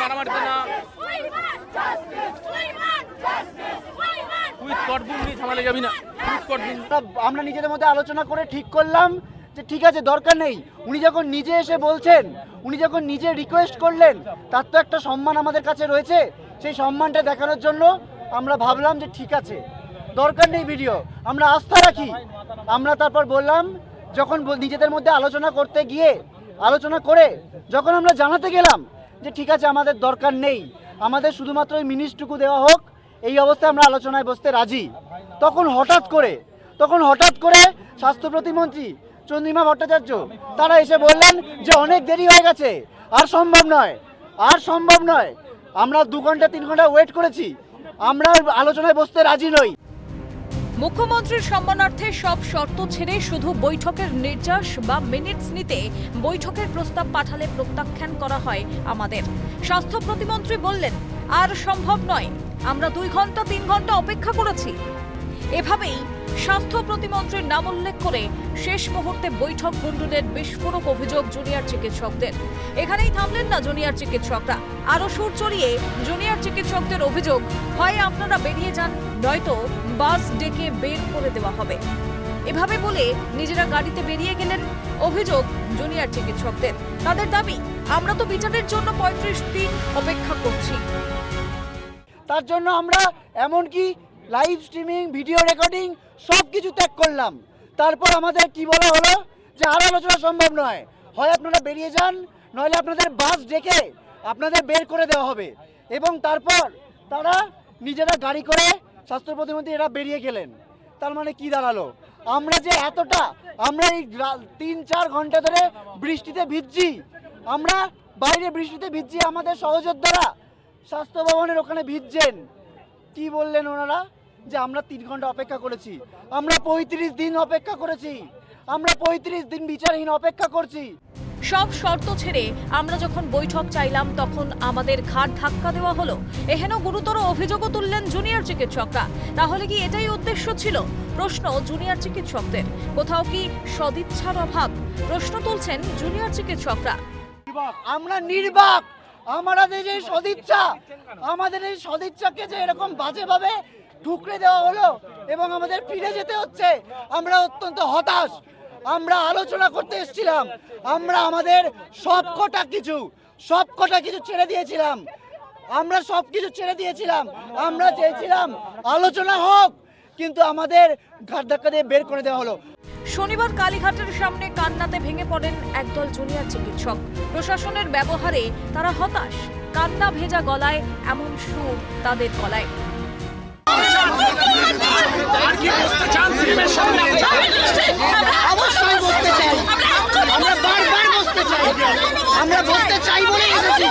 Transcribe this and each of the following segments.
মারামারিতে না। আমরা নিজেদের মধ্যে আলোচনা করে ঠিক করলাম যে ঠিক আছে, দরকার নেই। উনি যখন নিজে এসে বলছেন, উনি যখন নিজে রিকোয়েস্ট করলেন, তার তো একটা সম্মান আমাদের কাছে রয়েছে। সেই সম্মানটা দেখানোর জন্য আমরা ভাবলাম যে ঠিক আছে, দরকার নেই ভিডিও আমরা আস্থা রাখি। আমরা তারপর বললাম, যখন নিজেদের মধ্যে আলোচনা করতে গিয়ে, আলোচনা করে, যখন আমরা জানাতে গেলাম যে ঠিক আছে, আমাদের দরকার নেই। আমাদের শুধুমাত্র ওই মিনিস্টুকু দেওয়া হোক, এই অবস্থায় আমরা আলোচনায় বসতে রাজি। তখন হঠাৎ করে, তখন হঠাৎ করে স্বাস্থ্য প্রতিমন্ত্রী চন্দ্রিমা ভট্টাচার্য, তারা এসে বললেন যে অনেক দেরি হয়ে গেছে। আর সম্ভব নয়, আর সম্ভব নয়। আমরা দু ঘণ্টা, তিন ঘণ্টা ওয়েট করেছি। আমরা আলোচনায় বসতে রাজি নই। মুখ্যমন্ত্রীর সম্মানার্থে সব শর্ত ছেড়ে শুধু বৈঠকের নির্যাস বা মিনিটস নিতে বৈঠকের প্রস্তাব পাঠালে প্রত্যাখ্যান করা হয় আমাদের। স্বাস্থ্য প্রতিমন্ত্রী বললেন, আর সম্ভব নয়। আমরা দুই ঘণ্টা, তিন ঘণ্টা অপেক্ষা করেছি। এভাবেই স্বাস্থ্য প্রতিমন্ত্রীর নাম উল্লেখ করে শেষ মুহূর্তে বৈঠক গুন্ডুনের বিস্ফোরক অভিযোগ জুনিয়র চিকিৎসকদের। এখানেই থামলেন না জুনিয়র চিকিৎসকরা। আরও সুর চড়িয়ে জুনিয়র চিকিৎসকদের অভিযোগ, হয় আপনারা বেরিয়ে যান, নয়তো বাস ডেকে বের করে দেওয়া হবে। এভাবে বলে নিজেরা গাড়িতে বেরিয়ে গেলেন অভিযোগ জুনিয়র চিকিৎসকদের। তাদের দাবি, আমরা তো বিচারের জন্য পঁয়ত্রিশ দিন অপেক্ষা করছি। তার জন্য আমরা এমনকি লাইভ স্ট্রিমিং ভিডিও রেকর্ডিং সব কিছু ত্যাগ করলাম। তারপর আমাদের কি বলা হলো? যে আর আলোচনা সম্ভব নয়। হয় আপনারা বেরিয়ে যান, নইলে আপনাদের বাস ডেকে আপনাদের বের করে দেওয়া হবে। এবং তারপর তারা নিজেরা গাড়ি করে স্বাস্থ্য প্রতিমন্ত্রী এরা বেরিয়ে গেলেন। তার মানে কি দাঁড়াল? আমরা যে এতটা, আমরা এই তিন, চার ঘণ্টা ধরে বৃষ্টিতে ভিজছি, আমরা বাইরে বৃষ্টিতে ভিজছি, আমাদের সহযোদ্ধারা স্বাস্থ্য ভবনের ওখানে ভিজছেন। কি বললেন ওনারা? যে আমরা তিন ঘণ্টা অপেক্ষা করেছি। আমরা পঁয়ত্রিশ দিন অপেক্ষা করেছি। আমরা পঁয়ত্রিশ দিন বিচারহীন অপেক্ষা করছি। সব শর্ত ছেড়ে আমরা যখন বৈঠক চাইলাম তখন আমাদের ঘাট ধাক্কা দেওয়া হলো। এহেন গুরুতর অভিযোগও তুললেন জুনিয়র চিকিৎসকরা। তাহলে কি এটাই উদ্দেশ্য ছিল? প্রশ্ন জুনিয়র চিকিৎসকদের। কোথাও কি সদিচ্ছার অভাব? প্রশ্ন তুলছেন জুনিয়র চিকিৎসকরা। আমরা নির্বাক। আমাদের যে সদিচ্ছা। আমাদের এই সদিচ্ছাকে যে এরকম বাজেভাবে ঠুকরে দেওয়া হলো এবং আমাদের ফিরে যেতে হচ্ছে। আমরা অত্যন্ত হতাশ। আমরা আলোচনা করতে এসেছিলাম। আমরা আমাদের সব কটা কিছু সব কটা কিছু ছেড়ে দিয়েছিলাম। আমরা সব কিছু ছেড়ে দিয়েছিলাম। আমরা চেয়েছিলাম আলোচনা হোক, কিন্তু আমাদের ঘাট ধাক্কা দিয়ে বের করে দেওয়া হলো। শনিবার কালীঘাটের সামনে কান্নাতে ভেঙে পড়েন একদল জুনিয়র চিকিৎসক। প্রশাসনের ব্যবহারে তারা হতাশ। কান্না ভেজা গলায় এমন সুর তাদের গলায়। অবশ্যই বসতে চাই আমরা বারবার বসতে চাই। আমরা বসতে চাই বলে এসেছি।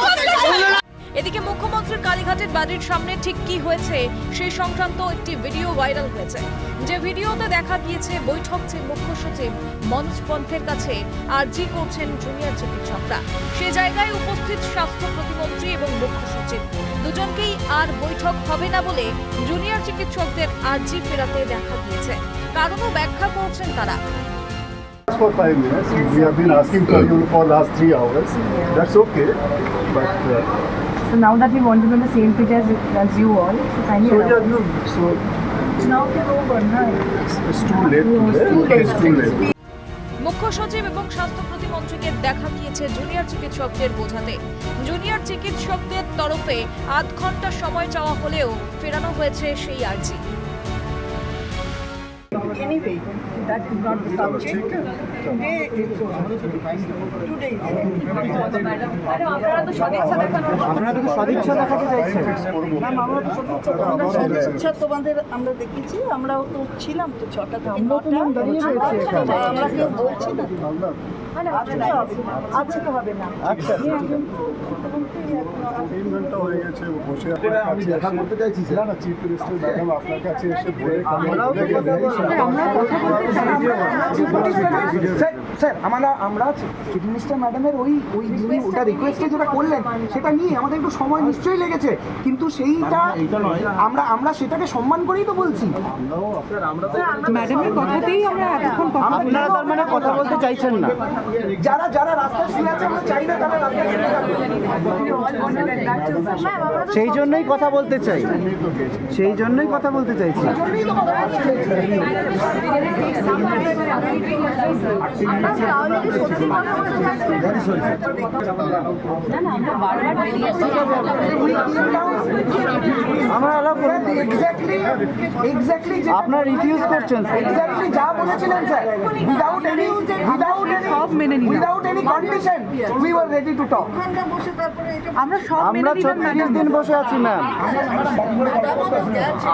এদিকে মুখ্যমন্ত্রীর কালীঘাটের বাড়ির সামনে ঠিক কি হয়েছে সেই সংক্রান্ত একটি ভিডিও ভাইরাল হয়েছে যে ভিডিওতে দেখা গিয়েছে বৈঠক যে মুখ্য সচিব মনোজ পন্থের কাছে আর্জি করছেন জুনিয়র চিকিৎসকরা সে জায়গায় উপস্থিত স্বাস্থ্য প্রতিমন্ত্রী এবং মুখ্য সচিব দুজনকেই আর বৈঠক হবে না বলে জুনিয়র চিকিৎসকদের আর্জি ফেরাতে দেখা গিয়েছে কারণও ব্যাখ্যা করছেন তারা for five minutes. We have been asking for you for last three hours. That's okay, but uh, So now that we want to be on the same page as, as you all, so kindly so yeah, you. no, so Now can over, right? it's, it's too late today. It's too late. মুখ্য সচিব এবং স্বাস্থ্য প্রতিমন্ত্রীকে দেখা গিয়েছে junior চিকিৎসকদের বোঝাতে junior চিকিৎসকদের তরফে আধ ঘণ্টা সময় চাওয়া হলেও ফেরানো হয়েছে সেই আর্জি Anyway, that is not the subject. Today is two days. আমরা তো সদিচ্ছা দেখাতে চাইছি। ম্যাম আমরা তো সদিচ্ছা তোমাদের আমরা দেখেছি আমরাও তো ছিলাম তো ছটা থেকে নটা। আমরা কেউ বলছি না। আজকে হবে না। আজকে হবে না। আচ্ছা। তিন ঘণ্টা হয়ে গেছে বসে আমি দেখা করতে চাইছি না চিফ মিনিস্টার ম্যাডাম আপনার কাছে এসে বলে আমরা কথা বলতে চাই, আমরা- স্যার আমরা আমরা চিফ মিনিস্টার ম্যাডামের ওই ওই যিনি ওটা রিকোয়েস্টে যেটা করলেন সেটা নিয়ে আমাদের একটু সময় নিশ্চয়ই লেগেছে। কিন্তু সেইটা আমরা আমরা সেটাকে সম্মান করেই তো বলছি। ম্যাডামের কথাতেই আমরা এতক্ষণ কথা আপনারা তার মানে কথা বলতে চাইছেন না। যারা যারা রাস্তায় শুয়ে আছে আমরা চাই না তারা রাস্তায় সেই জন্যই কথা বলতে চাই। সেই জন্যই কথা বলতে চাইছি। আমরা এক্স্যাক্টলি এক্স্যাক্টলি আপনারা রিফিউজ করছেন এক্স্যাক্টলি যা বলেছিলেন sir without any without any সব মেনে নিলাম। Without any condition we were ready to talk আমরা সব আমরা মেনে নিলাম ছত্রিশ ম্যাডাম দিন বসে আছি ম্যাম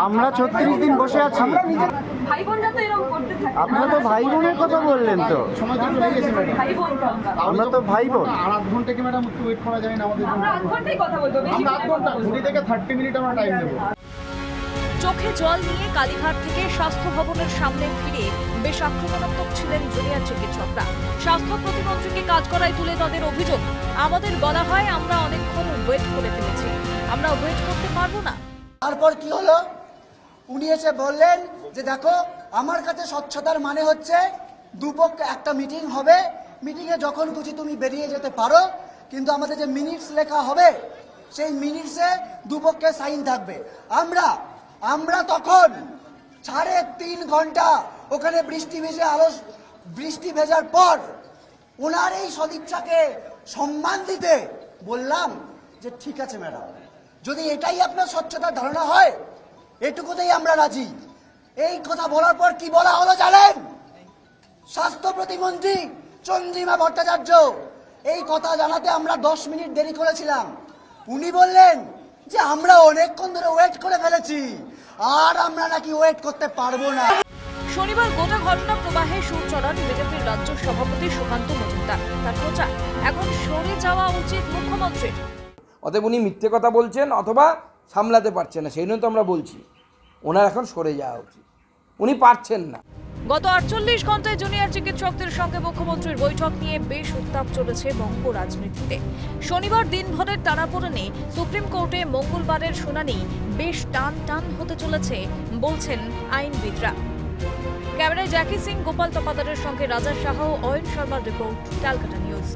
আমরা ছত্রিশ দিন বসে আছি। আপনারা তো ভাই বোনের কথা বললেন তো। আমরা তো ভাই বোন। আধ ঘণ্টা কি ম্যাডাম একটু ওয়েট করা যায় না আমাদের আমরা আধ ঘণ্টা কুড়ি থেকে থার্টি মিনিট আমরা টাইম দেবো চোখে জল নিয়ে কালীঘাট থেকে স্বাস্থ্য ভবনের সামনে ফিরে বেশ আক্রমণাত্মক ছিলেন জুনিয়র চিকিৎসকরা। স্বাস্থ্য প্রতিমন্ত্রীকে কাজ করায় তুলে তাদের অভিযোগ আমাদের বলা হয় আমরা অনেকক্ষণ ওয়েট করে ফেলেছি। আমরা ওয়েট করতে পারব না। তারপর কি হলো? উনি এসে বললেন যে দেখো আমার কাছে স্বচ্ছতার মানে হচ্ছে দুপক্ষে একটা মিটিং হবে। মিটিংয়ে যখন খুশি তুমি বেরিয়ে যেতে পারো, কিন্তু আমাদের যে মিনিটস লেখা হবে, সেই মিনিটসে দুপক্ষে সাইন থাকবে। আমরা আমরা তখন সাড়ে তিন ঘণ্টা ওখানে বৃষ্টি ভেজে আলো, বৃষ্টি ভেজার পর ওনার এই সদিচ্ছাকে সম্মান দিতে বললাম যে, ঠিক আছে ম্যাডাম, যদি এটাই আপনার স্বচ্ছতার ধারণা হয়, এটুকুতেই আমরা রাজি। এই কথা বলার পর কি বলা হলো জানেন? স্বাস্থ্য প্রতিমন্ত্রী চন্দ্রিমা ভট্টাচার্য এই কথা জানাতে আমরা দশ মিনিট দেরি করেছিলাম। উনি বললেন যে আমরা অনেকক্ষণ ধরে ওয়েট করে ফেলেছি আর আমরা নাকি ওয়েট করতে পারব না। শনিবার গোটা ঘটনা প্রবাহে সুর চড়ান বিজেপির রাজ্য সভাপতি সুকান্ত মজুমদার। তার প্রচার এখন সরে যাওয়া উচিত মুখ্যমন্ত্রীর। অতএব উনি মিথ্যে কথা বলছেন অথবা সামলাতে পারছেন না সেই জন্য তো আমরা বলছি। ওনার এখন সরে যাওয়া উচিত। উনি পারছেন না। গত আটচল্লিশ ঘন্টায় জুনিয়র চিকিৎসকদের সঙ্গে মুখ্যমন্ত্রীর বৈঠক নিয়ে বেশ উত্তাপ চলেছে বঙ্গ রাজনীতিতে। শনিবার দিনভরের টানাপোড়েনে সুপ্রিম কোর্টে মঙ্গলবারের শুনানি বেশ টান টান হতে চলেছে বলছেন আইনবিদরা। ক্যামেরায় জ্যাকি সিং, গোপাল তপাদারের সঙ্গে রাজা সাহা ও অয়ন শর্মার রিপোর্ট, ক্যালকাটা নিউজ।